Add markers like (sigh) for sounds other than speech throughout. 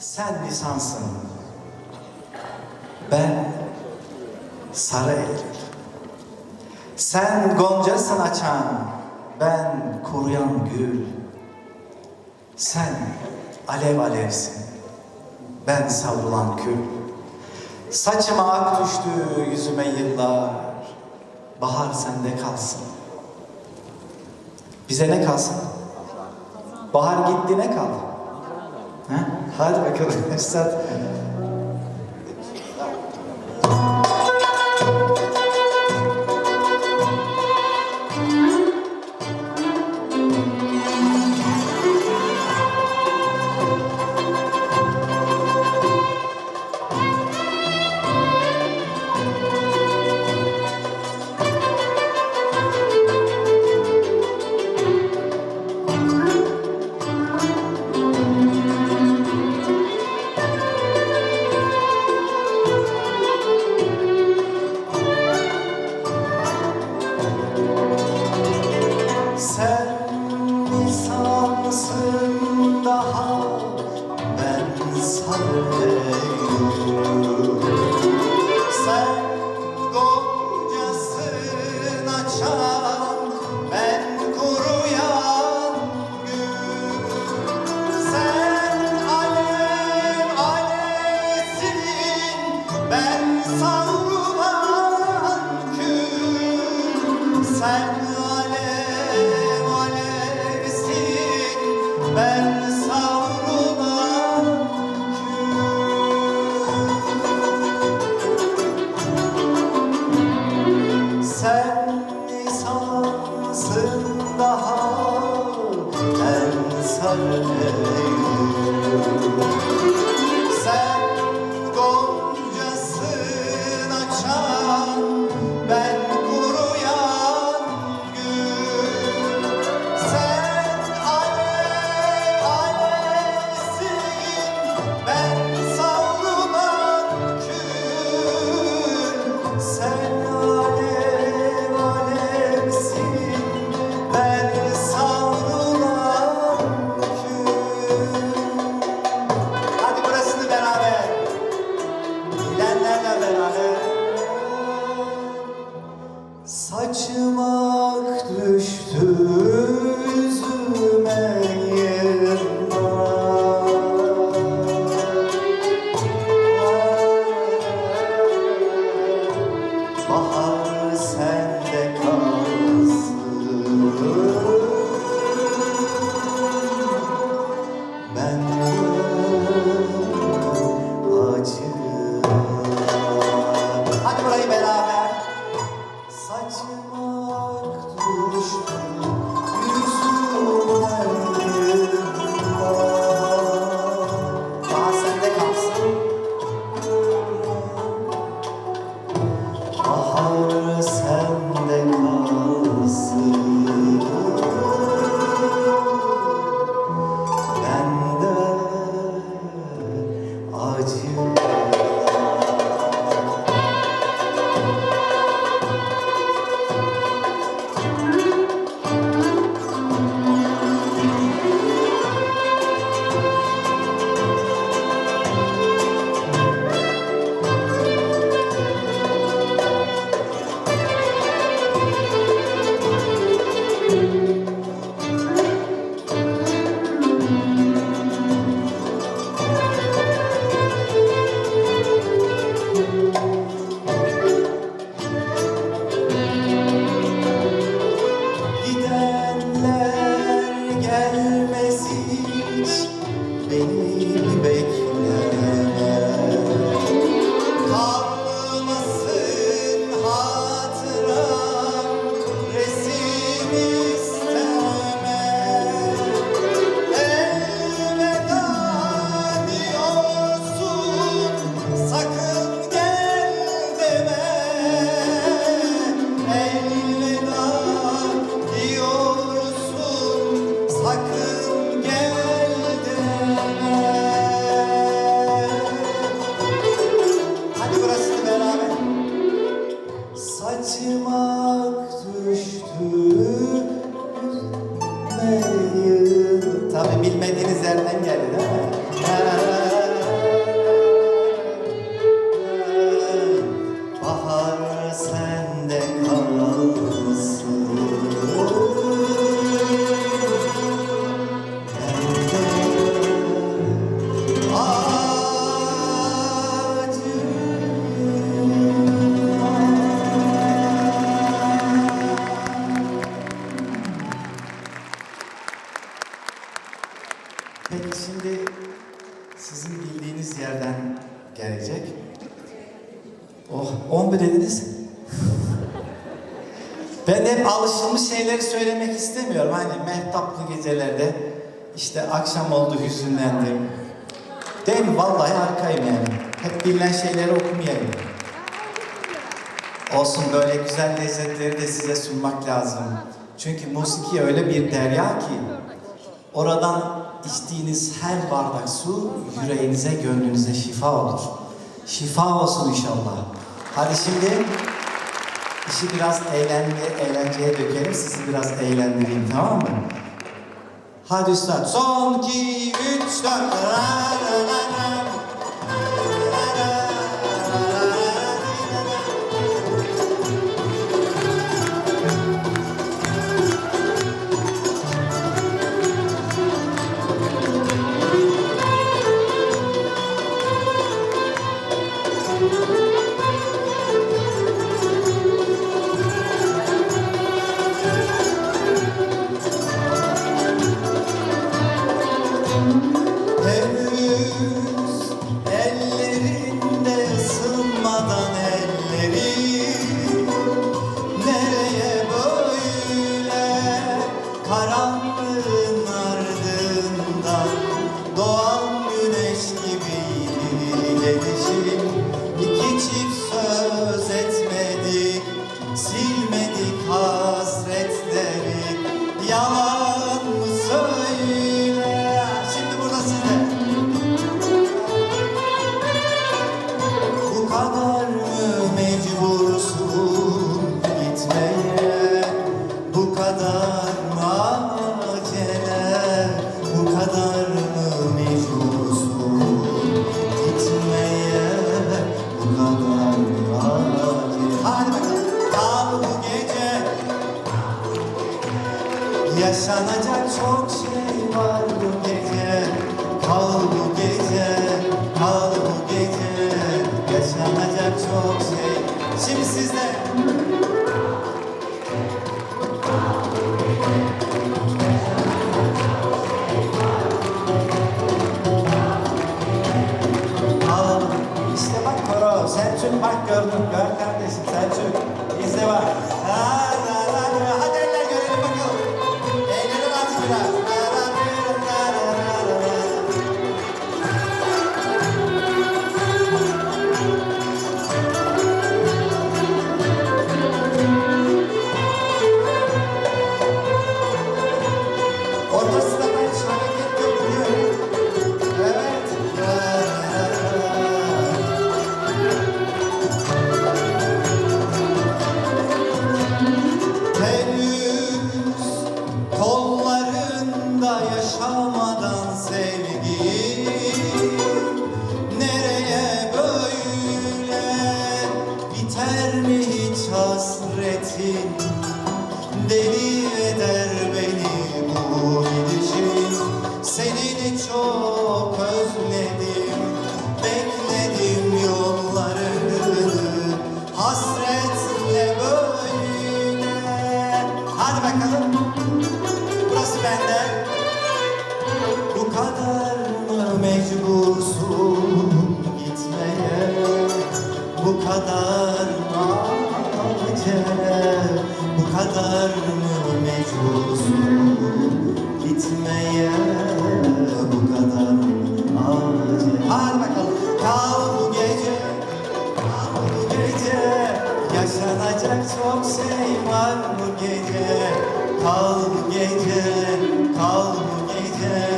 sen lisansın. Ben sarı erik. Sen goncasın açan, ben kuruyan gül. Sen alev alevsin, ben savrulan kül. Saçıma ak düştü, yüzüme yıllar. Bahar sende kalsın. Bize ne kalsın? Bahar gitti ne kaldı? He? harika arkadaşlar. sarıyor yansın daha en sarı ağır sen şimdi sizin bildiğiniz yerden gelecek. Oh, 11 dediniz. (laughs) Ben hep alışılmış şeyleri söylemek istemiyorum. Hani mehtaplı gecelerde işte akşam oldu hüzünlendim. Değil mi? Vallahi harikayım yani. Hep bilinen şeyleri okumayayım. Olsun böyle güzel lezzetleri de size sunmak lazım. Çünkü musiki öyle bir derya ki oradan içtiğiniz her bardak su yüreğinize, gönlünüze şifa olur. Şifa olsun inşallah. Hadi şimdi işi biraz eğlence, eğlenceye dökelim. Sizi biraz eğlendireyim tamam mı? Hadi üstad. Son, iki, üç, dört. Ra, ra, ra, ra. Yaşanacak çok şey var bu gece. Kal bu gece, kal bu gece. Yaşanacak çok şey. Şimdi sizde Baby. Gece Kal bu gece Kal bu gece.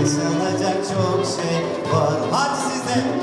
Yaşanacak çok şey var. Hadi sizde